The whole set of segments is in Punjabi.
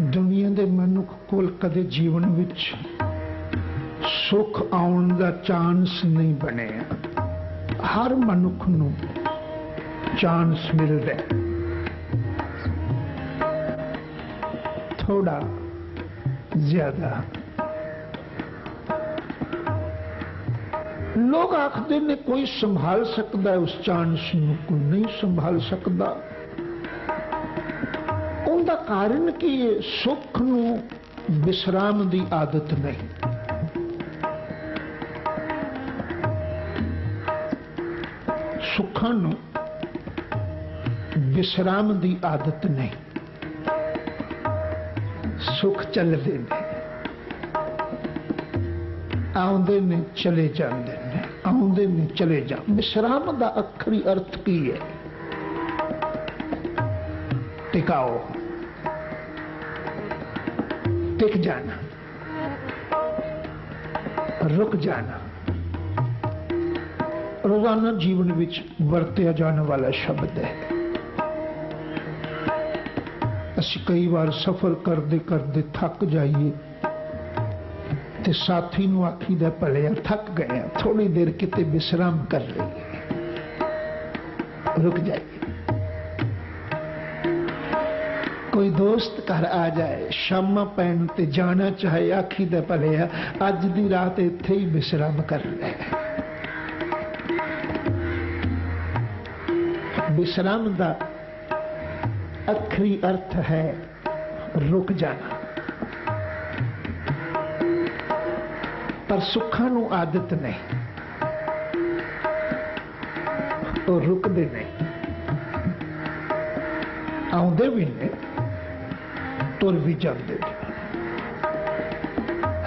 ਦੁਨੀਆ ਦੇ ਮਨੁੱਖ ਕੋਲ ਕਦੇ ਜੀਵਨ ਵਿੱਚ ਸੁੱਖ ਆਉਣ ਦਾ ਚਾਂਸ ਨਹੀਂ ਬਣਿਆ। ਹਰ ਮਨੁੱਖ ਨੂੰ ਚਾਂਸ ਮਿਲਦਾ ਹੈ। ਥੋੜਾ ਜ਼ਿਆਦਾ। ਲੋਕ ਆਖਦੇ ਨੇ ਕੋਈ ਸੰਭਾਲ ਸਕਦਾ ਉਸ ਚਾਂਸ ਨੂੰ ਕੋਈ ਨਹੀਂ ਸੰਭਾਲ ਸਕਦਾ। ਉਹਦਾ ਕਾਰਨ ਕੀ ਹੈ? ਸੁੱਖ ਨੂੰ ਵਿਸਰਾਮ ਦੀ ਆਦਤ ਨਹੀਂ। ਸੁੱਖਾਂ ਨੂੰ ਵਿਸਰਾਮ ਦੀ ਆਦਤ ਨਹੀਂ। ਸੁੱਖ ਚੱਲਦੇ ਨੇ। ਆਉਂਦੇ ਨੇ, ਚਲੇ ਜਾਂਦੇ ਨੇ। ਆਉਂਦੇ ਨੇ, ਚਲੇ ਜਾਂ ਵਿਸਰਾਮ ਦਾ ਅਖਰੀ ਅਰਥ ਕੀ ਹੈ? ਟਿਕਾਓ। ਟਿਕ ਜਾਣਾ, ਰੁਕ ਜਾਣਾ। ਰੋਜ਼ਾਨਾ ਜੀਵਨ ਵਿੱਚ ਵਰਤਿਆ ਜਾਣ ਵਾਲਾ ਸ਼ਬਦ ਹੈ। ਅਸੀਂ ਕਈ ਵਾਰ ਸਫ਼ਰ ਕਰਦੇ ਕਰਦੇ ਥੱਕ ਜਾਈਏ ਤੇ ਸਾਥੀ ਨੂੰ ਆਖੀਦਾ ਭਲਿਆ ਥੱਕ ਗਏ ਆ ਥੋੜੀ ਦੇਰ ਕਿਤੇ ਵਿਸਰਾਮ ਕਰ ਲਈਏ। ਰੁਕ ਜਾਈਏ। ਕੋਈ ਦੋਸਤ ਘਰ ਆ ਜਾਏ, ਸ਼ਾਮਾਂ ਪੈਣ ਤੇ ਜਾਣਾ ਚਾਹੇ, ਆਖੀ ਤਾਂ ਭਲੇ ਆ, ਅੱਜ ਦੀ ਰਾਤ ਇੱਥੇ ਹੀ ਵਿਸਰਾਮ ਕਰ ਲੈ। ਵਿਸਰਾਮ ਦਾ ਅਖਰੀ ਅਰਥ ਹੈ ਰੁਕ ਜਾਣਾ। ਪਰ ਸੁੱਖਾਂ ਨੂੰ ਆਦਤ ਨਹੀਂ। ਉਹ ਰੁਕਦੇ ਨਹੀਂ। ਆਉਂਦੇ ਵੀ ਨੇ ਤੁਰ ਵੀ ਜਾਂਦੇ ਨੇ।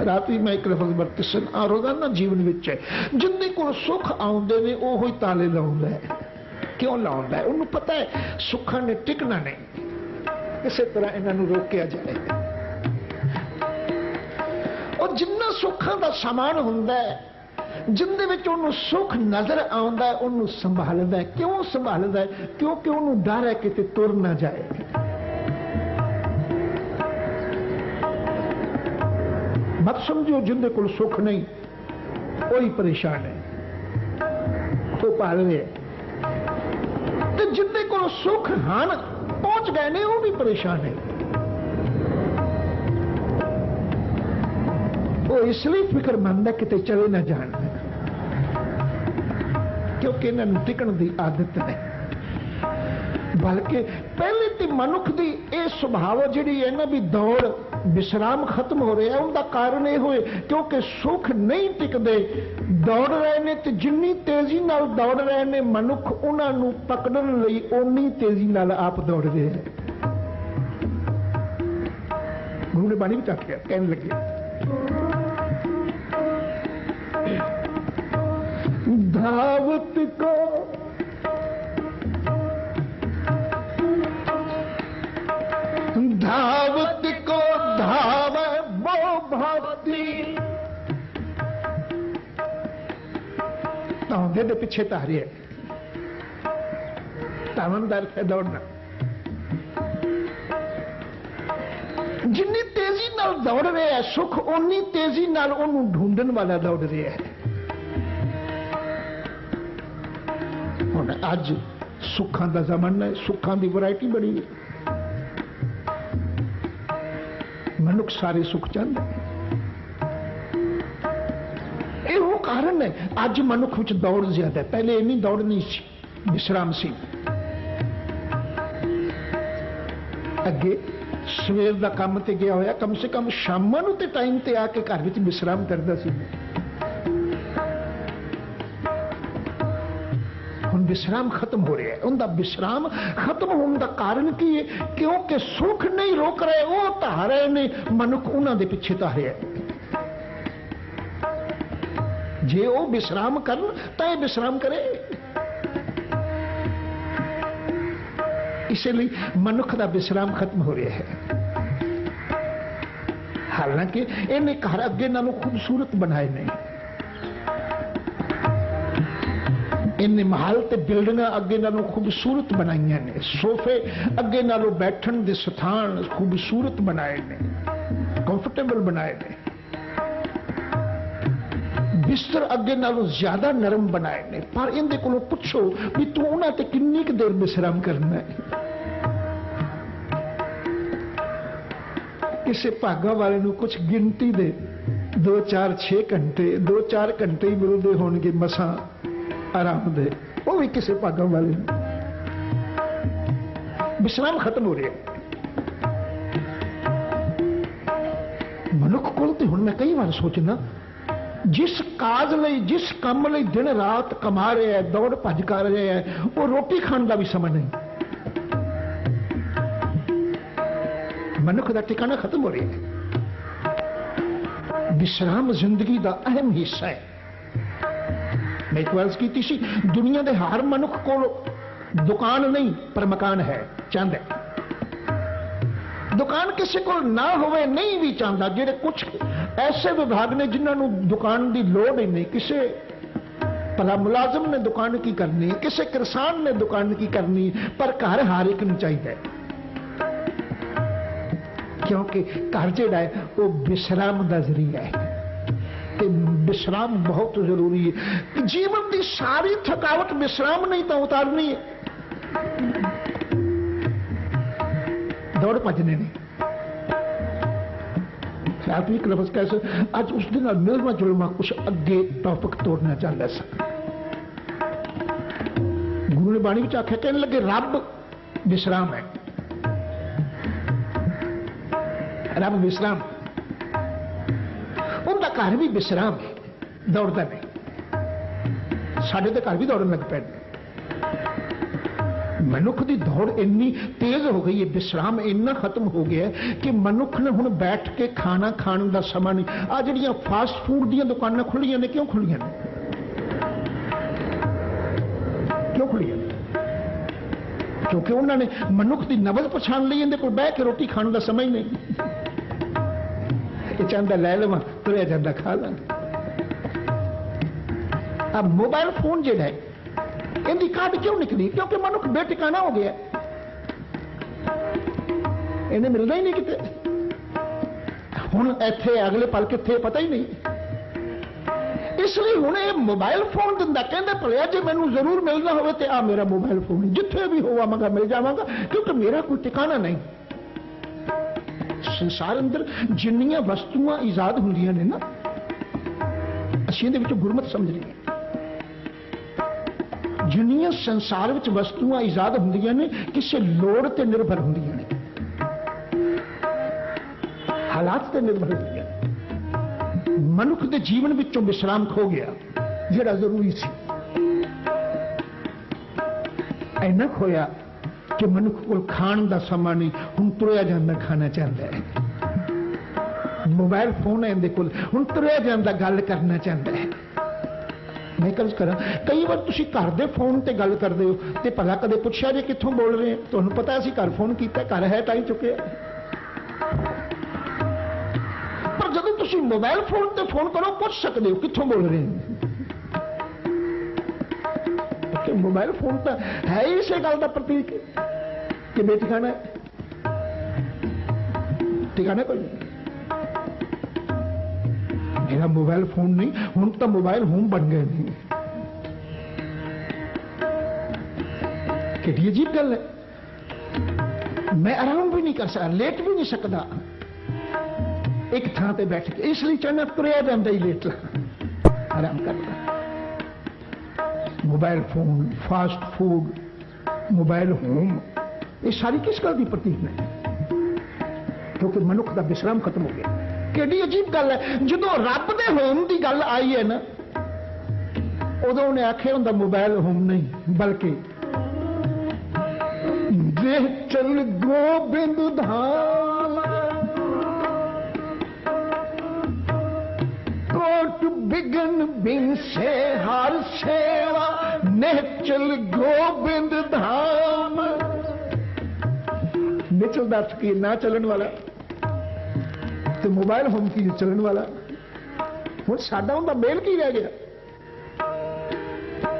ਰਾਤੀ ਮੈਂ ਇੱਕ ਲਫ਼ਜ਼ ਵਰਤੇ ਸਨ। ਆ ਰੋਜ਼ਾਨਾ ਜੀਵਨ ਵਿੱਚ ਹੈ। ਜਿੰਨੇ ਕੋਲ ਸੁੱਖ ਆਉਂਦੇ ਨੇ, ਉਹ ਹੀ ਤਾਲੇ ਲਾਉਂਦਾ ਹੈ। ਕਿਉਂ ਲਾਉਂਦਾ ਹੈ? ਉਹਨੂੰ ਪਤਾ ਹੈ, ਸੁੱਖਾਂ ਨੇ ਟਿਕਣਾ ਨਹੀਂ। ਇਸੇ ਤਰ੍ਹਾਂ ਇਹਨਾਂ ਨੂੰ ਰੋਕਿਆ ਜਾਏ। ਉਹ ਜਿੰਨਾ ਸੁੱਖਾਂ ਦਾ ਸਮਾਨ ਹੁੰਦਾ ਹੈ, ਜਿੰਦੇ ਵਿੱਚ ਉਹਨੂੰ ਸੁੱਖ ਨਜ਼ਰ ਆਉਂਦਾ ਉਹਨੂੰ ਸੰਭਾਲਦਾ ਕਿਉਂ ਸੰਭਾਲਦਾ ਕਿਉਂਕਿ ਉਹਨੂੰ ਡਰ ਹੈ ਕਿਤੇ ਤੁਰ ਨਾ ਜਾਏ। ਮਤ ਸਮਝੋ ਜਿੰਦੇ ਕੋਲ ਸੁੱਖ ਨਹੀਂ ਕੋਈ ਪਰੇਸ਼ਾਨ ਹੈ ਉਹ ਪਾਲਵੇ ਤੇ ਜਿੰਦੇ ਕੋਲ ਸੁੱਖ ਹਨ ਪਹੁੰਚ ਗਏ ਨੇ ਉਹ ਵੀ ਪਰੇਸ਼ਾਨ ਹੈ ਉਹ ਇਸ ਲਈ ਫਿਕਰਮੰਦ ਹੈ ਕਿਤੇ ਚਲੇ ਨਾ ਜਾਣ ਕਿਉਂਕਿ ਇਹਨਾਂ ਨੂੰ ਟਿਕਣ ਦੀ ਆਦਤ ਨਹੀਂ ਬਲਕਿ ਪਹਿਲੇ ਤੇ ਮਨੁੱਖ ਦੀ ਇਹ ਸੁਭਾਅ ਜਿਹੜੀ ਹੈ ਨਾ ਵੀ ਦੌੜ ਵਿਸਰਾਮ ਖਤਮ ਹੋ ਰਿਹਾ ਉਹਦਾ ਕਾਰਨ ਇਹ ਹੋਏ ਕਿਉਂਕਿ ਸੁੱਖ ਨਹੀਂ ਟਿਕਦੇ ਦੌੜ ਰਹੇ ਨੇ ਤੇ ਜਿੰਨੀ ਤੇਜ਼ੀ ਨਾਲ ਦੌੜ ਰਹੇ ਨੇ ਮਨੁੱਖ ਉਹਨਾਂ ਨੂੰ ਪਕੜਨ ਲਈ ਓਨੀ ਤੇਜ਼ੀ ਨਾਲ ਆਪ ਦੌੜ ਰਹੇ ਨੇ ਗੁਰੂ ਨੇ ਬਾਣੀ ਵਿੱਚ ਆਖਿਆ ਕਹਿਣ ਲੱਗੇ धावत को ਆਉਂਦੇ ਦੇ ਪਿੱਛੇ ਤਾਰੀ ਹੈ ਤਾਵੰਦਰ ਹੈ ਦੌੜਨਾ ਜਿੰਨੀ ਤੇਜ਼ੀ ਨਾਲ ਦੌੜ ਰਿਹਾ ਹੈ ਸੁਖ ਉਨੀ ਤੇਜ਼ੀ ਨਾਲ ਉਹਨੂੰ ਢੂੰਡਣ ਵਾਲਾ ਦੌੜ ਰਿਹਾ ਹੈ ਹੁਣ ਅੱਜ ਸੁੱਖਾਂ ਦਾ ਜ਼ਮਾਨਾ ਹੈ ਸੁੱਖਾਂ ਦੀ ਵੈਰਾਈਟੀ ਬੜੀ ਹੈ ਮਨੁੱਖ ਸਾਰੇ ਸੁੱਖ ਚਾਹੁੰਦੇ ਇਹੋ ਕਾਰਨ ਹੈ। ਅੱਜ ਮਨੁੱਖ ਵਿੱਚ ਦੌੜ ਜ਼ਿਆਦਾ ਹੈ। ਪਹਿਲੇ ਇੰਨੀ ਦੌੜ ਨਹੀਂ ਸੀ। ਵਿਸ਼ਰਾਮ ਸੀ। ਅੱਗੇ ਸਵੇਰ ਦਾ ਕੰਮ ਤੇ ਗਿਆ ਹੋਇਆ। ਕਮ ਸੇ ਕਮ ਸ਼ਾਮਾਂ ਨੂੰ ਤੇ ਟਾਈਮ ਤੇ ਆ ਕੇ ਘਰ ਵਿੱਚ ਵਿਸ਼ਰਾਮ ਕਰਦਾ ਸੀ। ਹੁਣ ਵਿਸ਼ਰਾਮ ਖਤਮ ਹੋ ਰਿਹਾ ਹੈ। ਉਹਦਾ ਵਿਸ਼ਰਾਮ ਖਤਮ ਹੋਣ ਦਾ ਕਾਰਨ ਕੀ ਹੈ? ਕਿਉਂਕਿ ਸੁੱਖ ਨਹੀਂ ਰੋਕ ਰਹੇ, ਉਹ ਧਾਰ ਰਹੇ ਨੇ ਮਨੁੱਖ ਉਹਨਾਂ ਦੇ ਪਿੱਛੇ ਧਾਰਿਆ ਜੇ ਉਹ ਵਿਸ਼ਰਾਮ ਕਰਨ ਤਾਂ ਇਹ ਵਿਸ਼ਰਾਮ ਕਰੇ ਇਸੇ ਲਈ ਮਨੁੱਖ ਦਾ ਵਿਸ਼ਰਾਮ ਖਤਮ ਹੋ ਰਿਹਾ ਹੈ ਹਾਲਾਂਕਿ ਇਹਨੇ ਘਰ ਅੱਗੇ ਨਾਲੋਂ ਖੂਬਸੂਰਤ ਬਣਾਏ ਨਹੀਂ ਇਹਨੇ ਮਹਲ ਤੇ ਬਿਲਡਿੰਗਾਂ ਅੱਗੇ ਨਾਲੋਂ ਖੂਬਸੂਰਤ ਬਣਾਈਆਂ ਨੇ ਸੋਫੇ ਅੱਗੇ ਨਾਲੋਂ ਬੈਠਣ ਦੇ ਸਥਾਨ ਖੂਬਸੂਰਤ ਬਣਾਏ ਨੇ ਕੰਫਰਟੇਬਲ ਬਣਾਏ ਨੇ ਬਿਸਤਰ ਅੱਗੇ ਨਾਲੋਂ ਜ਼ਿਆਦਾ ਨਰਮ ਬਣਾਏ ਨੇ। ਪਰ ਇਹਦੇ ਕੋਲੋਂ ਪੁੱਛੋ ਵੀ ਤੂੰ ਉਹਨਾਂ ਤੇ ਕਿੰਨੀ ਕੁ ਦੇਰ ਵਿਸਰਾਮ ਕਰਨਾ ਹੈ? ਕਿਸੇ ਭਾਗਾ ਵਾਲੇ ਨੂੰ ਕੁਝ ਗਿਣਤੀ ਦੇ। 2 4 6 ਘੰਟੇ 2 4 ਘੰਟੇ ਹੀ ਮਿਲਦੇ ਹੋਣਗੇ ਮਸਾਂ। ਆਰਾਮ ਦੇ। ਉਹ ਵੀ ਕਿਸੇ ਭਾਗਾ ਵਾਲੇ ਨੂੰ। ਵਿਸਰਾਮ ਖਤਮ ਹੋ ਰਿਹਾ ਮਨੁੱਖ ਕੋਲ ਤੇ ਹੁਣ ਮੈਂ ਕਈ ਵਾਰ ਸੋਚਣਾ ਜਿਸ ਕਾਜ ਲਈ, ਜਿਸ ਕੰਮ ਲਈ ਦਿਨ ਰਾਤ ਕਮਾ ਰਿਹਾ ਹੈ, ਦੌੜ ਭੱਜ ਕਰ ਰਿਹਾ ਹੈ, ਉਹ ਰੋਟੀ ਖਾਣ ਦਾ ਵੀ ਸਮਾਂ ਨਹੀਂ। ਮਨੁੱਖ ਦਾ ਟਿਕਾਣਾ ਖਤਮ ਹੋ ਰਿਹਾ ਹੈ। ਵਿਸ਼ਰਾਮ ਜ਼ਿੰਦਗੀ ਦਾ ਅਹਿਮ ਹਿੱਸਾ ਹੈ। ਮੈਂ ਇੱਕ ਵਾਰ ਕੀਤੀ ਸੀ, ਦੁਨੀਆ ਦੇ ਹਰ ਮਨੁੱਖ ਕੋਲ ਦੁਕਾਨ ਨਹੀਂ, ਪਰ ਮਕਾਨ ਹੈ, ਚਾਹੁੰਦਾ ਹੈ। ਦੁਕਾਨ ਕਿਸੇ ਕੋਲ ਨਾ ਹੋਵੇ, ਨਹੀਂ ਵੀ ਚਾਹੁੰਦਾ, ਜਿਹੜੇ ਕੁਝ ਐਸੇ ਵਿਭਾਗ ਨੇ ਜਿਨ੍ਹਾਂ ਨੂੰ ਦੁਕਾਨ ਦੀ ਲੋੜ ਹੀ ਨਹੀਂ ਕਿਸੇ ਭਲਾ ਮੁਲਾਜ਼ਮ ਨੇ ਦੁਕਾਨ ਕੀ ਕਰਨੀ ਕਿਸੇ ਕਿਸਾਨ ਨੇ ਦੁਕਾਨ ਕੀ ਕਰਨੀ ਪਰ ਘਰ ਹਰ ਇੱਕ ਨੂੰ ਚਾਹੀਦਾ ਹੈ ਕਿਉਂਕਿ ਘਰ ਜਿਹੜਾ ਹੈ ਉਹ ਵਿਸ਼ਰਾਮ ਦਾ ਜ਼ਰੀਆ ਹੈ ਤੇ ਵਿਸ਼ਰਾਮ ਬਹੁਤ ਜ਼ਰੂਰੀ ਹੈ ਜੀਵਨ ਦੀ ਸਾਰੀ ਥਕਾਵਟ ਵਿਸ਼ਰਾਮ ਨਹੀਂ ਤਾਂ ਉਤਾਰਨੀ ਹੈ ਦੌੜ ਭੱਜਣੇ ਨੇ ਸਾਤਵਿਕ ਲਫ਼ਜ਼ ਕੈਸੇ ਅੱਜ ਉਸ ਦੇ ਨਾਲ ਮਿਲਵਾ ਜੁਲਵਾ ਕੁਛ ਅੱਗੇ ਟੌਪਿਕ ਤੋੜਨਾ ਚਾਹੁੰਦਾ ਸੀ ਗੁਰੂ ਨੇ ਬਾਣੀ ਵਿੱਚ ਆਖਿਆ, ਕਹਿਣ ਲੱਗੇ, ਰੱਬ ਵਿਸ਼ਰਾਮ ਹੈ। ਰੱਬ ਵਿਸ਼ਰਾਮ। ਉਹਦਾ ਘਰ ਵੀ ਵਿਸ਼ਰਾਮ ਹੈ, ਦੌੜਦਾ ਨਹੀਂ। ਸਾਡੇ ਤੇ ਘਰ ਵੀ ਦੌੜਨ ਲੱਗ ਪੈਂਦੇ। ਨੇ। ਮਨੁੱਖ ਦੀ ਦੌੜ ਇੰਨੀ ਤੇਜ਼ ਹੋ ਗਈ ਹੈ ਵਿਸ਼ਰਾਮ ਇੰਨਾ ਖਤਮ ਹੋ ਗਿਆ ਹੈ ਕਿ ਮਨੁੱਖ ਨੇ ਹੁਣ ਬੈਠ ਕੇ ਖਾਣਾ ਖਾਣ ਦਾ ਸਮਾਂ ਨਹੀਂ ਆ ਜਿਹੜੀਆਂ ਫਾਸਟ ਫੂਡ ਦੀਆਂ ਦੁਕਾਨਾਂ ਖੁੱਲੀਆਂ ਨੇ ਕਿਉਂ ਖੁੱਲੀਆਂ ਨੇ ਕਿਉਂ ਖੁੱਲੀਆਂ ਨੇ ਕਿਉਂਕਿ ਉਹਨਾਂ ਨੇ ਮਨੁੱਖ ਦੀ ਨਬਜ਼ ਪਛਾਣ ਲਈ ਇਹਦੇ ਕੋਲ ਬਹਿ ਕੇ ਰੋਟੀ ਖਾਣ ਦਾ ਸਮਾਂ ਹੀ ਨਹੀਂ ਇਹ ਚਾਹੁੰਦਾ ਲੈ ਲਵਾਂ ਤੁਰਿਆ ਜਾਂਦਾ ਖਾ ਲਾਂਗਾ ਆ ਮੋਬਾਈਲ ਫੋਨ ਜਿਹੜਾ ਹੈ ਇਹਦੀ ਕਾਢ ਕਿਉਂ ਨਿਕਲੀ? ਕਿਉਂਕਿ ਮਨੁੱਖ ਬੇਟਿਕਾਣਾ ਹੋ ਗਿਆ ਇਹਨੇ ਮਿਲਦਾ ਹੀ ਨਹੀਂ ਕਿਤੇ। ਹੁਣ ਇੱਥੇ ਅਗਲੇ ਪਲ ਕਿੱਥੇ ਪਤਾ ਹੀ ਨਹੀਂ। ਇਸ ਲਈ ਹੁਣ ਇਹ ਮੋਬਾਈਲ ਫੋਨ ਦਿੰਦਾ, ਕਹਿੰਦੇ ਭਲਿਆ ਜੇ ਮੈਨੂੰ ਜ਼ਰੂਰ ਮਿਲਣਾ ਹੋਵੇ ਤੇ ਆ ਮੇਰਾ ਮੋਬਾਈਲ ਫੋਨ ਜਿੱਥੇ ਵੀ ਹੋਵਾਂਗਾ ਮਿਲ ਜਾਵਾਂਗਾ, ਕਿਉਂਕਿ ਮੇਰਾ ਕੋਈ ਟਿਕਾਣਾ ਨਹੀਂ। ਸੰਸਾਰ ਅੰਦਰ ਜਿੰਨੀਆਂ ਵਸਤੂਆਂ ਇਜਾਦ ਹੁੰਦੀਆਂ ਨੇ ਨਾ, ਅਸੀਂ ਇਹਦੇ ਵਿੱਚ ਗੁਰਮਤ ਸਮਝ ਲਈਏ। ਜਿੰਨੀਆਂ ਸੰਸਾਰ ਵਿੱਚ ਵਸਤੂਆਂ ਇਜਾਦ ਹੁੰਦੀਆਂ ਨੇ, ਕਿਸੇ ਲੋੜ ਤੇ ਨਿਰਭਰ ਹੁੰਦੀਆਂ ਨੇ। ਹਾਲਾਤ ਤੇ ਨਿਰਭਰ ਹੁੰਦੀਆਂ ਨੇ। ਮਨੁੱਖ ਦੇ ਜੀਵਨ ਵਿੱਚੋਂ ਵਿਸ਼ਰਾਮ ਖੋ ਗਿਆ, ਜਿਹੜਾ ਜ਼ਰੂਰੀ ਸੀ। ਐਨਾ ਖੋਇਆ ਕਿ ਮਨੁੱਖ ਕੋਲ ਖਾਣ ਦਾ ਸਮਾਂ ਨਹੀਂ, ਹੁਣ ਤੁਰਿਆ ਜਾਂਦਾ ਖਾਣਾ ਚਾਹੁੰਦਾ ਹੈ। ਮੋਬਾਈਲ ਫੋਨ ਹੈ ਇਹਦੇ ਕੋਲ, ਹੁਣ ਤੁਰਿਆ ਜਾਂਦਾ ਗੱਲ ਕਰਨਾ ਚਾਹੁੰਦਾ ਹੈ। ਮੈਂ ਕਲਸ ਕਰਾਂ, ਕਈ ਵਾਰ ਤੁਸੀਂ ਘਰ ਦੇ ਫੋਨ ਤੇ ਗੱਲ ਕਰਦੇ ਹੋ ਤੇ ਭਲਾ ਕਦੇ ਪੁੱਛਿਆ ਜੇ ਕਿੱਥੋਂ ਬੋਲ ਰਹੇ ਤੁਹਾਨੂੰ ਪਤਾ ਅਸੀਂ ਘਰ ਫੋਨ ਕੀਤਾ, ਘਰ ਹੈ ਤਾਂ ਹੀ ਚੁੱਕਿਆ। ਪਰ ਜਦੋਂ ਤੁਸੀਂ ਮੋਬਾਈਲ ਫੋਨ ਤੇ ਫੋਨ ਕਰੋ, ਪੁੱਛ ਸਕਦੇ ਹੋ ਕਿੱਥੋਂ ਬੋਲ ਰਹੇ ਹੋ? ਕਿ ਮੋਬਾਈਲ ਫੋਨ ਤਾਂ ਹੈ ਹੀ ਇਸੇ ਗੱਲ ਦਾ ਪ੍ਰਤੀਕ। ਕਿ ਬੇਟਿਕਾਣਾ ਹੈ ਟਿਕਾਣਾ ਕੋਈ? ਨਹੀਂ ਮੋਬਾਈਲ ਫੋਨ ਨਹੀਂ, ਹੁਣ ਤਾਂ ਮੋਬਾਈਲ ਹੋਮ ਬਣ ਗਏ ਨੇ। ਕਿਹੜੀ ਅਜੀਬ ਗੱਲ ਹੈ। ਮੈਂ ਆਰਾਮ ਵੀ ਨਹੀਂ ਕਰ ਸਕਦਾ ਲੇਟ ਵੀ ਨਹੀਂ ਸਕਦਾ। ਇੱਕ ਥਾਂ ਤੇ ਬੈਠ ਕੇ, ਇਸ ਲਈ ਚਾਹਨਾ ਤੁਰਿਆ ਜਾਂਦਾ ਹੀ ਲੇਟ ਆਰਾਮ ਕਰਦਾ। Mobile phone fast food mobile home ਇਹ ਸਾਰੀ ਕਿਸ ਗੱਲ ਦੀ ਪ੍ਰਤੀਕ ਨੇ? ਕਿਉਂਕਿ ਮਨੁੱਖ ਦਾ ਵਿਸ਼ਰਾਮ ਖਤਮ ਹੋ ਗਿਆ। ਕਿਹੜੀ ਅਜੀਬ ਗੱਲ ਹੈ। ਜਦੋਂ ਰੱਬ ਦੇ ਹੋਮ ਦੀ ਗੱਲ ਆਈ ਹੈ ਨਾ, ਉਦੋਂ ਉਹਨੇ ਆਖਿਆ ਹੁੰਦਾ ਮੋਬਾਈਲ ਹੋਮ ਨਹੀਂ, ਬਲਕਿ ਦੇਹ ਚਲ ਗੋਬਿੰਦ ਧਾਮ। ਕੋਟ ਬਿਗਨ ਬਿਨ ਸੇ ਹਰ ਸੇਵਾ, ਨਹਿ ਚਲ ਗੋਬਿੰਦ ਧਾਮ। ਨਿਚਲ ਦਾ ਕੀ, ਨਾ ਚੱਲਣ ਵਾਲਾ। ਤੇ ਮੋਬਾਈਲ ਹੋਮ ਕੀ ਚੱਲਣ ਵਾਲਾ? ਹੁਣ ਸਾਡਾ ਉਹਦਾ ਮੇਲ ਕੀ ਰਹਿ ਗਿਆ?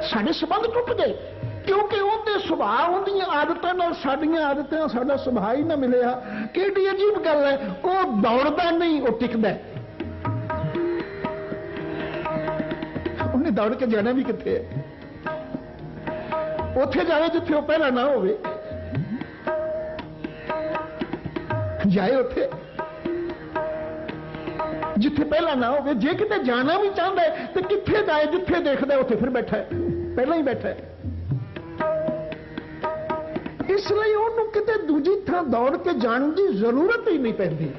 ਸਾਡੇ ਸਬੰਧ ਟੁੱਟ ਗਏ। ਕਿਉਂਕਿ ਉਹਦੇ ਸੁਭਾਅ, ਉਹਦੀਆਂ ਆਦਤਾਂ ਨਾਲ ਸਾਡੀਆਂ ਆਦਤਾਂ, ਸਾਡਾ ਸੁਭਾਅ ਹੀ ਨਾ ਮਿਲਿਆ। ਕਿਹੜੀ ਅਜੀਬ ਗੱਲ ਹੈ। ਉਹ ਦੌੜਦਾ ਨਹੀਂ, ਉਹ ਟਿਕਦਾ ਉਹਨੇ ਦੌੜ ਕੇ ਜਾਣਾ ਵੀ ਕਿੱਥੇ ਹੈ? ਉੱਥੇ ਜਾਵੇ ਜਿੱਥੇ ਉਹ ਪਹਿਲਾਂ ਨਾ ਹੋਵੇ। ਜਾਏ ਉੱਥੇ। ਜਿੱਥੇ ਪਹਿਲਾਂ ਨਾ ਹੋਵੇ ਜੇ ਕਿਤੇ ਜਾਣਾ ਵੀ ਚਾਹੁੰਦਾ ਹੈ ਤੇ ਕਿੱਥੇ ਜਾਏ ਜਿੱਥੇ ਦੇਖਦਾ ਹੈ, ਉੱਥੇ ਫਿਰ ਬੈਠਾ ਹੈ ਪਹਿਲਾਂ ਹੀ ਬੈਠਾ ਹੈ ਇਸ ਲਈ ਉਹਨੂੰ ਕਿਤੇ ਦੂਜੀ ਥਾਂ ਦੌੜ ਕੇ ਜਾਣ ਦੀ ਜ਼ਰੂਰਤ ਹੀ ਨਹੀਂ ਪੈਂਦੀ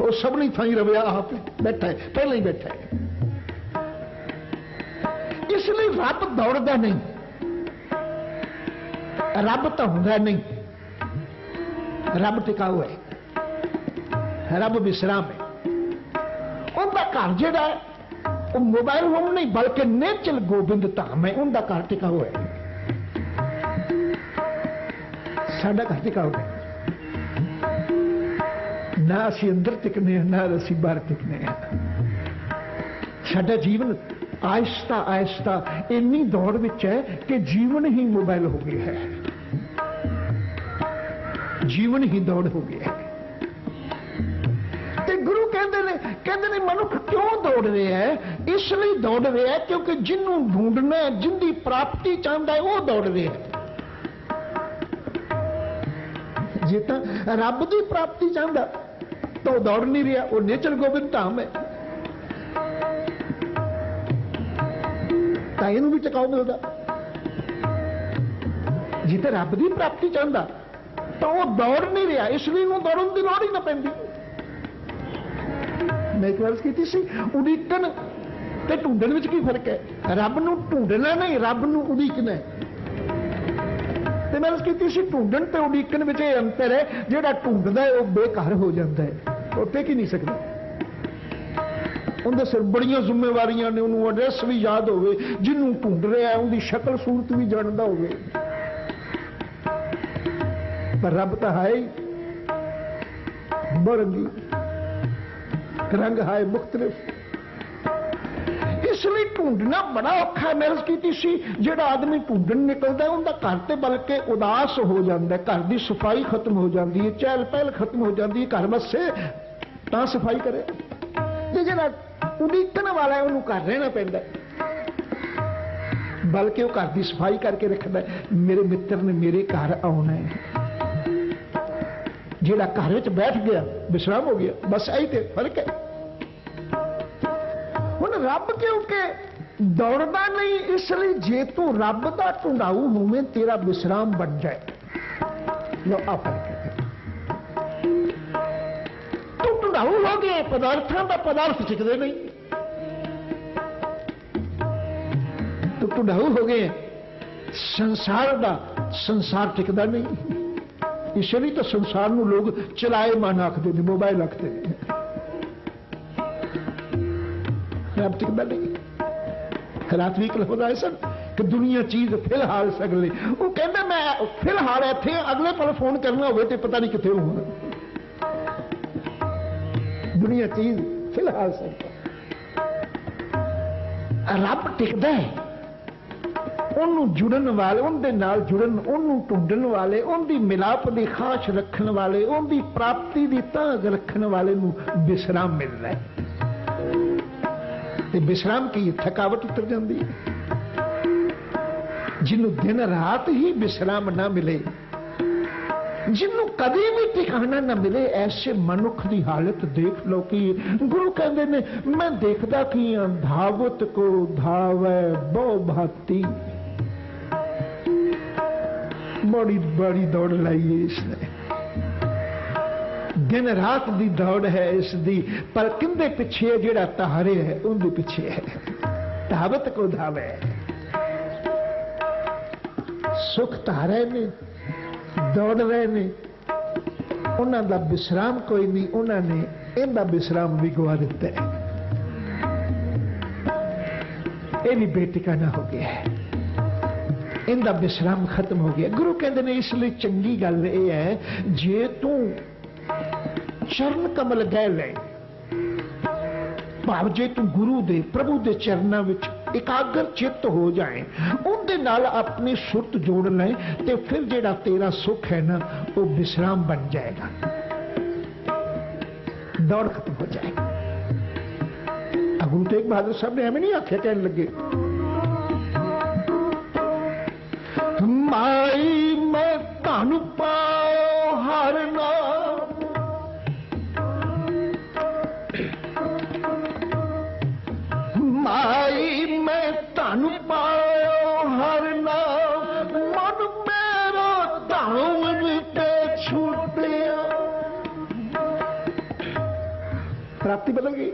ਉਹ ਸਭਨੀ ਥਾਂ ਹੀ ਰਵਿਆ ਆਪ ਬੈਠਾ ਹੈ ਪਹਿਲਾਂ ਹੀ ਬੈਠਾ ਹੈ ਇਸ ਲਈ ਰੱਬ ਦੌੜਦਾ ਨਹੀਂ ਰੱਬ ਤਾਂ ਹੁੰਦਾ ਨਹੀਂ ਰੱਬ ਟਿਕਾਊ ਹੈ ਰੱਬ ਵਿਸਰਾਮ ਹੈ ਉਹਦਾ ਘਰ ਜਿਹੜਾ ਹੈ, ਉਹ ਮੋਬਾਈਲ ਹੋਮ ਨਹੀਂ ਬਲਕਿ ਨੇਚਲ ਗੋਬਿੰਦ ਧਾਮ ਹੈ। ਉਹਦਾ ਘਰ ਟਿਕਾਊ ਹੈ। ਸਾਡਾ ਘਰ ਟਿਕਾਊ ਹੈ। ਨਾ ਅਸੀਂ ਅੰਦਰ ਟਿਕਨੇ ਹਾਂ ਨਾ ਅਸੀਂ ਬਾਹਰ ਟਿਕਨੇ ਹਾਂ। ਸਾਡਾ ਜੀਵਨ ਆਇਸਤਾ ਆਇਸਤਾ ਇੰਨੀ ਦੌੜ ਵਿੱਚ ਹੈ ਕਿ ਜੀਵਨ ਹੀ ਮੋਬਾਈਲ ਹੋ ਗਿਆ ਹੈ। ਜੀਵਨ ਹੀ ਦੌੜ ਹੋ ਗਿਆ ਹੈ। ਨੇ ਮਨੁੱਖ ਕਿਉਂ ਦੌੜ ਰਿਹਾ ਹੈ ਇਸ ਲਈ ਦੌੜ ਰਿਹਾ ਹੈ ਕਿਉਂਕਿ ਜਿਹਨੂੰ ਢੂੰਡਣਾ ਹੈ ਜਿੰਦੀ ਪ੍ਰਾਪਤੀ ਚਾਹੁੰਦਾ ਹੈ ਉਹ ਦੌੜ ਰਿਹਾ ਹੈ ਜੇ ਤਾਂ ਰੱਬ ਦੀ ਪ੍ਰਾਪਤੀ ਚਾਹੁੰਦਾ, ਤਾਂ ਉਹ ਦੌੜ ਨਹੀਂ ਰਿਹਾ, ਉਹ ਨੇਚਰ ਗੋਬਿੰਦ ਧਾਮ ਹੈ ਤਾਂ ਇਹਨੂੰ ਵੀ ਟਿਕਾਉ ਮਿਲਦਾ। ਜੇ ਤਾਂ ਰੱਬ ਦੀ ਪ੍ਰਾਪਤੀ ਚਾਹੁੰਦਾ, ਤਾਂ ਉਹ ਦੌੜ ਨਹੀਂ ਰਿਹਾ, ਇਸ ਲਈ ਉਹਨੂੰ ਦੌੜਨ ਦੀ ਲੋੜ ਹੀ ਨਾ ਪੈਂਦੀ। ਮੈਂ ਇੱਕ ਵਾਰ ਕੀਤੀ ਸੀ ਉਡੀਕਣ ਤੇ ਢੂੰਡਣ ਵਿੱਚ ਕੀ ਫ਼ਰਕ ਹੈ? ਰੱਬ ਨੂੰ ਢੂੰਡਣਾ ਨਹੀਂ, ਰੱਬ ਨੂੰ ਉਡੀਕਣਾ ਤੇ ਮੈਂ ਉਸ ਕੀਤੀ ਸੀ, ਢੂੰਡਣ ਤੇ ਉਡੀਕਣ ਵਿੱਚ ਇਹ ਅੰਤਰ ਹੈ, ਜਿਹੜਾ ਢੂੰਡਦਾ ਹੈ, ਉਹ ਬੇਕਾਰ ਹੋ ਜਾਂਦਾ ਹੈ। ਉਹ ਟਿਕ ਹੀ ਨਹੀਂ ਸਕਦਾ? ਉਹਦੇ ਸਿਰ ਬੜੀਆਂ ਜ਼ਿੰਮੇਵਾਰੀਆਂ ਨੇ, ਉਹਨੂੰ ਐਡਰੈਸ ਵੀ ਯਾਦ ਹੋਵੇ, ਜਿਹਨੂੰ ਢੂੰਡ ਰਿਹਾ ਉਹਦੀ ਸ਼ਕਲ ਸੂਰਤ ਵੀ ਜਾਣਦਾ ਹੋਵੇ। ਪਰ ਰੱਬ ਤਾਂ ਹੈ ਹੀ, ਬਰੰਗੀ। ਰੰਗ ਹੈ ਮੁxtਲਿਫ ਇਸ ਲਈ ਢੂੰਡਣਾ ਬੜਾ ਔਖਾ ਮਹਿਸ ਕੀਤੀ ਸੀ, ਜਿਹੜਾ ਆਦਮੀ ਢੂੰਡਣ ਨਿਕਲਦਾ ਉਹਦਾ ਘਰ ਤੇ ਬਲਕਿ ਉਦਾਸ ਹੋ ਜਾਂਦਾ ਘਰ ਦੀ ਸਫ਼ਾਈ ਖਤਮ ਹੋ ਜਾਂਦੀ ਹੈ, ਚਹਿਲ ਪਹਿਲ ਖਤਮ ਹੋ ਜਾਂਦੀ ਹੈ, ਘਰ ਵਸੇ ਤਾਂ ਸਫ਼ਾਈ ਕਰੇ। ਤੇ ਜਿਹੜਾ ਉਡੀਕਣ ਵਾਲਾ ਹੈ, ਉਹਨੂੰ ਘਰ ਰਹਿਣਾ ਪੈਂਦਾ ਬਲਕਿ ਉਹ ਘਰ ਦੀ ਸਫ਼ਾਈ ਕਰਕੇ ਰੱਖਦਾ ਮੇਰੇ ਮਿੱਤਰ ਨੇ ਮੇਰੇ ਘਰ ਆਉਣਾ ਹੈ। ਜਿਹੜਾ ਘਰ ਵਿੱਚ ਬੈਠ ਗਿਆ, ਵਿਸ਼ਰਾਮ ਹੋ ਗਿਆ। ਬਸ ਇਹੀ ਤੇ ਫ਼ਰਕ ਹੈ। ਹੁਣ ਰੱਬ ਕਿਉਂਕਿ ਦੌੜਦਾ ਨਹੀਂ? ਇਸ ਲਈ ਜੇ ਤੂੰ ਰੱਬ ਦਾ ਢੁੰਡਾਊ ਹੋਵੇਂ, ਤੇਰਾ ਵਿਸ਼ਰਾਮ ਬਣ ਜਾਏ। ਲੋ ਆ ਤੂੰ ਢੁੰਡਾਊ ਹੋ ਗਏ ਪਦਾਰਥਾਂ ਦਾ ਪਦਾਰਥ ਟਿਕਦੇ ਨਹੀਂ। ਤੂੰ ਢੁੰਡਾਊ ਹੋ ਗਏ ਸੰਸਾਰ ਦਾ ਸੰਸਾਰ ਟਿਕਦਾ ਨਹੀਂ। ਇਸ ਤਾਂ ਸੰਸਾਰ ਨੂੰ ਲੋਕ ਚਲਾਏ ਮਨ ਆਖਦੇ ਨੇ ਮੋਬਾਈਲ ਆਖਦੇ ਨੇ। ਰੱਬ ਟਿਕਦਾ ਨਹੀਂ ਰਾਤ ਵੀ ਕਲ ਹੋਦਾ ਸਨ ਕਿ ਦੁਨੀਆ ਚੀਜ਼ ਫਿਲਹਾਲ ਸਗਲੇ। ਉਹ ਕਹਿੰਦਾ, ਮੈਂ ਫਿਲਹਾਲ ਇੱਥੇ ਅਗਲੇ ਪਲ ਫੋਨ ਕਰਨਾ ਹੋਵੇ ਤੇ ਪਤਾ ਨਹੀਂ ਕਿੱਥੇ ਹੋਵਾਂ ਦੁਨੀਆ ਚੀਜ਼ ਫਿਲਹਾਲ ਸਗਲੇ। ਰੱਬ ਟਿਕਦਾ ਹੈ। ਉਹਨੂੰ ਜੁੜਨ ਵਾਲੇ, ਉਹਦੇ ਨਾਲ ਜੁੜਨ, ਉਹਨੂੰ ਢੂੰਡਣ ਵਾਲੇ, ਉਹਦੀ ਮਿਲਾਪ ਦੀ ਖਾਸ਼ ਰੱਖਣ ਵਾਲੇ, ਉਹਦੀ ਪ੍ਰਾਪਤੀ ਦੀ ਤਾਂਗ ਰੱਖਣ ਵਾਲੇ ਨੂੰ ਵਿਸਰਾਮ ਮਿਲਦਾ ਹੈ। ਤੇ ਵਿਸਰਾਮ ਕੀ ਥਕਾਵਟ ਉਤਰ ਜਾਂਦੀ ਹੈ। ਜਿਹਨੂੰ ਦਿਨ ਰਾਤ ਹੀ ਵਿਸਰਾਮ ਨਾ ਮਿਲੇ, ਜਿਹਨੂੰ ਕਦੇ ਵੀ ਟਿਕਾਣਾ ਨਾ ਮਿਲੇ, ਐਸੇ ਮਨੁੱਖ ਦੀ ਹਾਲਤ ਦੇਖ ਲਓ ਕਿ ਗੁਰੂ ਕਹਿੰਦੇ ਨੇ, ਮੈਂ ਦੇਖਦਾ ਕਿ ਧਾਵਤ ਕੋ ਧਾਵੈ ਬਹੁ ਭਾਤੀ। ਬੜੀ ਬੜੀ ਦੌੜ ਲਾਈ ਹੈ ਇਸਨੇ ਦਿਨ ਰਾਤ ਦੀ ਦੌੜ ਹੈ ਇਸ ਦੀ ਪਰ ਕਿੰਦੇ ਪਿੱਛੇ ਜਿਹੜਾ ਤਾਰੇ ਹੈ ਉਹਦੇ ਪਿੱਛੇ ਹੈ ਧਾਵਤ ਕੋ ਧਾਵੇ ਸੁਖ ਤਾਰੇ ਨੇ ਦੌੜ ਰਹੇ ਨੇ ਉਹਨਾਂ ਦਾ ਵਿਸਰਾਮ ਕੋਈ ਨਹੀਂ ਉਹਨਾਂ ਨੇ ਇਹਦਾ ਵਿਸਰਾਮ ਵੀ ਗਵਾ ਦਿੱਤਾ ਹੈ ਇਹ ਵੀ ਬੇਟਿਕਾਣਾ ਹੋ ਗਿਆ ਹੈ ਇਹਦਾ ਵਿਸਰਾਮ ਖਤਮ ਹੋ ਗਿਆ। ਗੁਰੂ ਕਹਿੰਦੇ ਨੇ, ਇਸ ਲਈ ਚੰਗੀ ਗੱਲ ਇਹ ਹੈ, ਜੇ ਤੂੰ ਚਰਨ ਕਮਲ ਗਏ ਲੈ, ਭਾਵ ਜੇ ਤੂੰ ਗੁਰੂ ਦੇ, ਪ੍ਰਭੂ ਦੇ ਚਰਨਾਂ ਵਿੱਚ ਇਕਾਗਰ ਚਿੱਤ ਹੋ ਜਾਏ, ਉਹਦੇ ਨਾਲ ਆਪਣੀ ਸੁਰਤ ਜੋੜ ਲੈ ਤੇ ਫਿਰ ਜਿਹੜਾ ਤੇਰਾ ਸੁੱਖ ਹੈ ਨਾ, ਉਹ ਵਿਸਰਾਮ ਬਣ ਜਾਏਗਾ। ਦੌੜ ਖਤਮ ਹੋ ਜਾਏਗਾ। ਗੁਰੂ ਤੇਗ ਬਹਾਦਰ ਸਾਹਿਬ ਨੇ ਐਵੇਂ ਨਹੀਂ ਆਖਿਆ, ਕਹਿਣ ਲੱਗੇ ਮਾਈ, ਮੈਂ ਤੁਹਾਨੂੰ ਪਾਉ ਹਰ ਨਾਮ। ਮਾਈ, ਮੈਂ ਤੁਹਾਨੂੰ ਪਾਉ ਹਰ ਨਾਮ। ਮਨ ਮੇਰਾ ਧਾਮ ਤੇ ਛੁੱਟਿਆ। ਪ੍ਰਾਪਤੀ ਬਦਲ ਗਈ।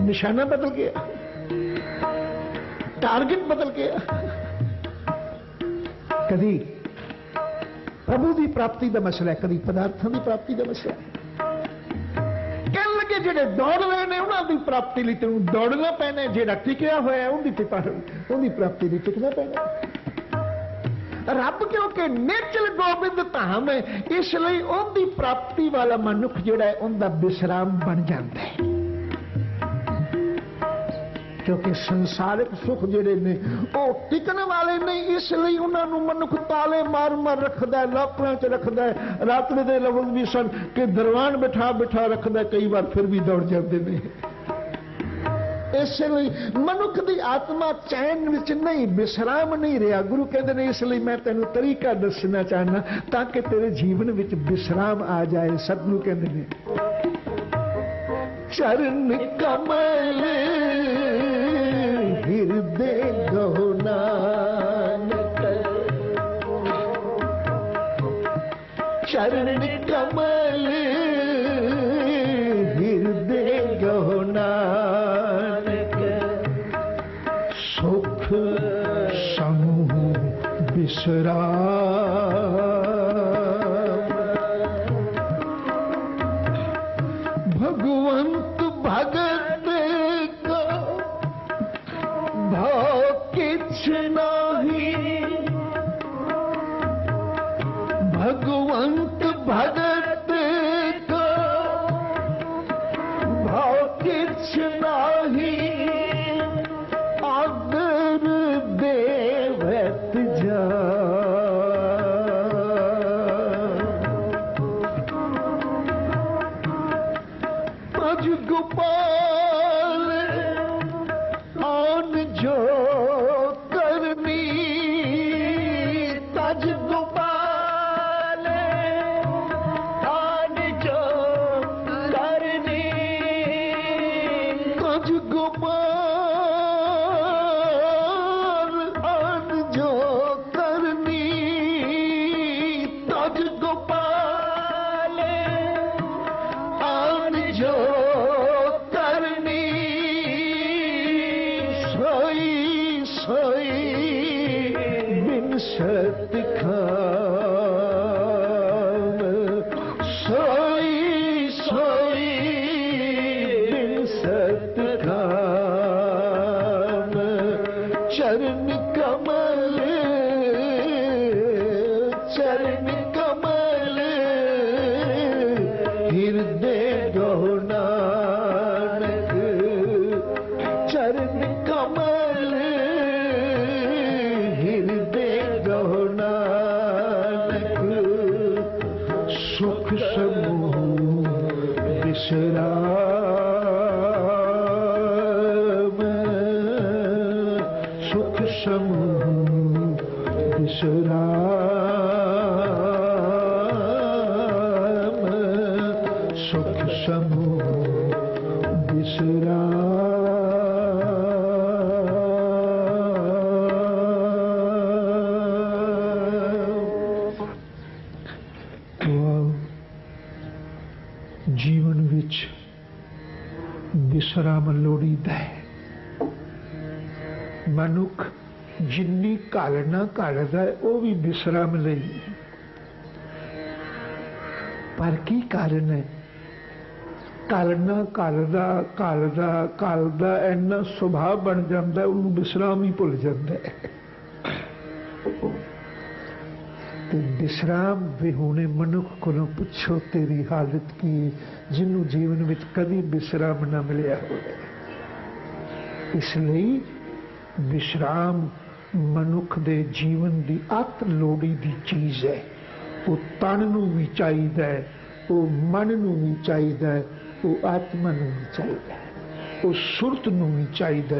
ਨਿਸ਼ਾਨਾ ਬਦਲ ਗਿਆ। ਟਾਰਗੇਟ ਬਦਲ ਗਿਆ। ਕਦੀ ਪ੍ਰਭੂ ਦੀ ਪ੍ਰਾਪਤੀ ਦਾ ਮਸਲਾ ਹੈ, ਕਦੀ ਪਦਾਰਥਾਂ ਦੀ ਪ੍ਰਾਪਤੀ ਦਾ ਮਸਲਾ ਹੈ। ਕਹਿਣ ਲੱਗੇ ਜਿਹੜੇ ਦੌੜ ਰਹੇ ਨੇ, ਉਹਨਾਂ ਦੀ ਪ੍ਰਾਪਤੀ ਲਈ ਤੈਨੂੰ ਦੌੜਨਾ ਪੈਣਾ ਜਿਹੜਾ ਟਿਕਿਆ ਹੋਇਆ ਉਹਦੀ ਟਿਕਾ ਉਹਦੀ ਪ੍ਰਾਪਤੀ ਲਈ ਟਿਕਣਾ ਪੈਣਾ ਰੱਬ ਕਿਉਂਕਿ ਨਿਚਲ ਗੋਬਿੰਦ ਧਾਮ ਹੈ, ਇਸ ਲਈ ਉਹਦੀ ਪ੍ਰਾਪਤੀ ਵਾਲਾ ਮਨੁੱਖ ਜਿਹੜਾ ਹੈ, ਉਹਦਾ ਵਿਸਰਾਮ ਬਣ ਜਾਂਦਾ ਹੈ। ਕਿਉਂਕਿ ਸੰਸਾਰਿਕ ਸੁੱਖ ਜਿਹੜੇ ਨੇ, ਉਹ ਟਿਕਣ ਵਾਲੇ ਨਹੀਂ, ਇਸ ਲਈ ਉਹਨਾਂ ਨੂੰ ਮਨੁੱਖ ਤਾਲੇ ਮਾਰ ਮਾਰ ਰੱਖਦਾ ਹੈ ਲੋਕਾਂ 'ਚ ਰੱਖਦਾ ਹੈ। ਰਾਤਰੀ ਦੇ ਲਫ਼ਜ਼ ਵੀ ਸਨ ਕਿ ਦਰਵਾਨ ਬਿਠਾ ਬਿਠਾ ਰੱਖਦਾ ਕਈ ਵਾਰ ਫਿਰ ਵੀ ਦੌੜ ਜਾਂਦੇ ਨੇ। ਇਸ ਲਈ ਮਨੁੱਖ ਦੀ ਆਤਮਾ ਚੈਨ ਵਿੱਚ ਨਹੀਂ ਵਿਸਰਾਮ ਨਹੀਂ ਰਿਹਾ। ਗੁਰੂ ਕਹਿੰਦੇ ਨੇ, ਇਸ ਲਈ ਮੈਂ ਤੈਨੂੰ ਤਰੀਕਾ ਦੱਸਣਾ ਚਾਹਨਾ ਤਾਂ ਕਿ ਤੇਰੇ ਜੀਵਨ ਵਿੱਚ ਵਿਸਰਾਮ ਆ ਜਾਏ, ਸਤਿਗੁਰੂ ਕਹਿੰਦੇ ਨੇ। ਚਰਨ ਕਮਲ ਚਰਨ ਕਮਲ ਹਿਰਦੇ ਗਹੁ ਨਾਨਕ ਸੁਖ ਸਮੂਹ चरण कमल ਸਮੂਹ ਬਿਸਰਾਮ ਜੀਵਨ ਵਿੱਚ ਵਿਸਰਾਮ ਲੋੜੀਦਾ ਹੈ। ਮਨੁੱਖ ਜਿੰਨੀ ਕਾਲਨਾ ਕਾਲਦਾ ਉਹ ਵੀ ਵਿਸਰਾਮ ਲਈ। ਪਰ ਕੀ ਕਾਰਨ ਹੈ? ਕਰਨਾ ਘਲ ਦਾ, ਘਰ ਦਾ ਕਾਲਦਾ ਕਾਲਦਾ ਇੰਨਾ ਸੁਭਾਅ ਬਣ ਜਾਂਦਾ, ਉਹਨੂੰ ਵਿਸਰਾਮ ਹੀ ਭੁੱਲ ਜਾਂਦਾ ਹੈ। ਤੇ ਵਿਸਰਾਮ ਵਿਹੂਣੇ ਮਨੁੱਖ ਕੋਲੋਂ ਪੁੱਛੋ, ਤੇਰੀ ਹਾਲਤ ਕੀ ਜਿਹਨੂੰ ਜੀਵਨ ਵਿੱਚ ਕਦੀ ਵਿਸਰਾਮ ਨਾ ਮਿਲਿਆ ਹੋਵੇ। ਇਸ ਲਈ ਵਿਸ਼ਰਾਮ ਮਨੁੱਖ ਦੇ ਜੀਵਨ ਦੀ ਅਤ ਲੋੜੀ ਦੀ ਚੀਜ਼ ਹੈ। ਉਹ ਤਨ ਨੂੰ ਵੀ ਚਾਹੀਦਾ ਹੈ, ਉਹ ਮਨ ਨੂੰ ਵੀ ਚਾਹੀਦਾ ਹੈ ਉਹ ਆਤਮਾ ਨੂੰ ਵੀ ਚਾਹੀਦਾ ਉਹ ਸੁਰਤ ਨੂੰ ਵੀ ਚਾਹੀਦਾ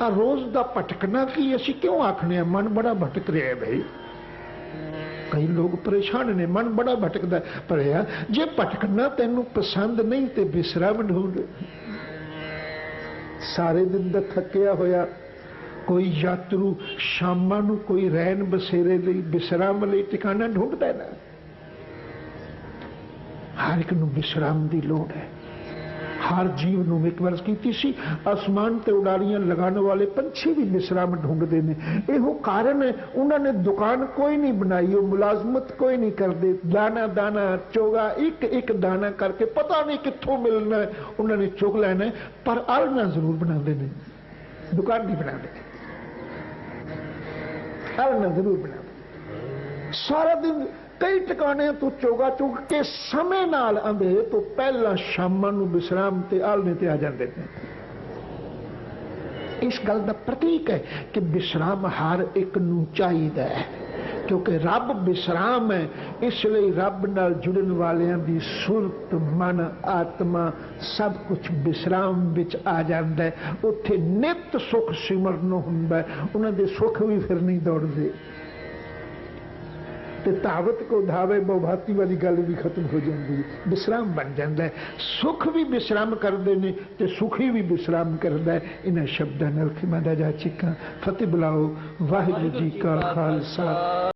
ਆ ਰੋਜ਼ ਦਾ ਭਟਕਣਾ ਕੀ ਅਸੀਂ ਕਿਉਂ ਆਖਣੇ ਆ, ਮਨ ਬੜਾ ਭਟਕ ਰਿਹਾ ਹੈ ਭਾਈ। ਕਈ ਲੋਕ ਪਰੇਸ਼ਾਨ ਨੇ, ਮਨ ਬੜਾ ਭਟਕਦਾ ਹੈ। ਪਰ ਯਾਰ ਜੇ ਭਟਕਣਾ ਤੈਨੂੰ ਪਸੰਦ ਨਹੀਂ ਤੇ ਵਿਸਰਾਮ ਢੂੰਡ ਸਾਰੇ ਦਿਨ ਦਾ ਥੱਕਿਆ ਹੋਇਆ। ਕੋਈ ਯਾਤਰੂ ਸ਼ਾਮਾਂ ਨੂੰ ਕੋਈ ਰਹਿਣ ਬਸੇਰੇ ਲਈ ਵਿਸਰਾਮ ਲਈ ਟਿਕਾਣਾ ਢੂੰਡਦਾ ਨਾ। ਹਰ ਇੱਕ ਨੂੰ ਵਿਸਰਾਮ ਦੀ ਲੋੜ ਹੈ। ਹਰ ਜੀਵ ਨੂੰ ਇੱਕ ਵਾਰ ਕੀਤੀ ਸੀ, ਅਸਮਾਨ ਤੇ ਉਡਾਰੀਆਂ ਲਗਾਉਣ ਵਾਲੇ ਪੰਛੀ ਵੀ ਵਿਸਰਾਮ ਢੂੰਡਦੇ ਨੇ। ਇਹੋ ਕਾਰਨ ਹੈ, ਉਹਨਾਂ ਨੇ ਦੁਕਾਨ ਕੋਈ ਨਹੀਂ ਬਣਾਈ, ਉਹ ਮੁਲਾਜ਼ਮਤ ਕੋਈ ਨਹੀਂ ਕਰਦੇ। ਦਾਣਾ ਦਾਣਾ, ਚੋਗਾ, ਇੱਕ ਇੱਕ ਦਾਣਾ ਕਰਕੇ ਪਤਾ ਨਹੀਂ ਕਿੱਥੋਂ ਮਿਲਣਾ ਉਹਨਾਂ ਨੇ ਚੁਗ ਲੈਣਾ ਪਰ ਆਲਣਾ ਜ਼ਰੂਰ ਬਣਾਉਂਦੇ ਨੇ। ਦੁਕਾਨ ਨਹੀਂ ਬਣਾਉਂਦੇ। ਆਲਣਾ ਜ਼ਰੂਰ ਬਣਾਉਂਦੇ ਸਾਰਾ ਦਿਨ ਕਈ ਟਿਕਾਣਿਆਂ ਤੋਂ ਚੋਗਾ ਚੁਗ ਕੇ ਸਮੇਂ ਨਾਲ ਅੰਧੇਰੇ ਤੋਂ ਪਹਿਲਾਂ ਸ਼ਾਮਾਂ ਨੂੰ ਵਿਸਰਾਮ ਤੇ ਆਲਣੇ ਤੇ ਆ ਜਾਂਦੇ ਨੇ। ਇਸ ਗੱਲ ਦਾ ਪ੍ਰਤੀਕ ਹੈ ਕਿ ਵਿਸਰਾਮ ਹਰ ਇੱਕ ਨੂੰ ਚਾਹੀਦਾ ਹੈ, ਕਿਉਂਕਿ ਰੱਬ ਵਿਸਰਾਮ ਹੈ, ਇਸ ਲਈ ਰੱਬ ਨਾਲ ਜੁੜਨ ਵਾਲਿਆਂ ਦੀ ਸੁਰਤ, ਮਨ, ਆਤਮਾ ਸਭ ਕੁਝ ਵਿਸਰਾਮ ਵਿੱਚ ਆ ਜਾਂਦਾ ਹੈ। ਉੱਥੇ ਨਿਤ ਸੁਖ ਸਿਮਰਨ ਹੁੰਦਾ ਉਹਨਾਂ ਦੇ ਸੁਖ ਵੀ ਫਿਰ ਨਹੀਂ ਦੌੜਦੇ। ਤੇ ਤਾਵਤ ਕੋ ਧਾਵੇ ਬਹੁਭਾਤੀ ਵਾਲੀ ਗੱਲ ਵੀ ਖਤਮ ਹੋ ਜਾਂਦੀ ਹੈ ਵਿਸਰਾਮ ਬਣ ਜਾਂਦਾ ਹੈ ਸੁਖ ਵੀ ਵਿਸਰਾਮ ਕਰਦੇ ਨੇ ਤੇ ਸੁਖੀ ਵੀ ਵਿਸਰਾਮ ਕਰਦਾ ਹੈ ਇਹਨਾਂ ਸ਼ਬਦਾਂ ਨਾਲ ਖਿਮਾ ਦਾ ਜਾ ਚਿੱਕਾ ਫਤਿਹ ਬੁਲਾਓ ਵਾਹਿਗੁਰੂ ਜੀ ਕਾ ਖਾਲਸਾ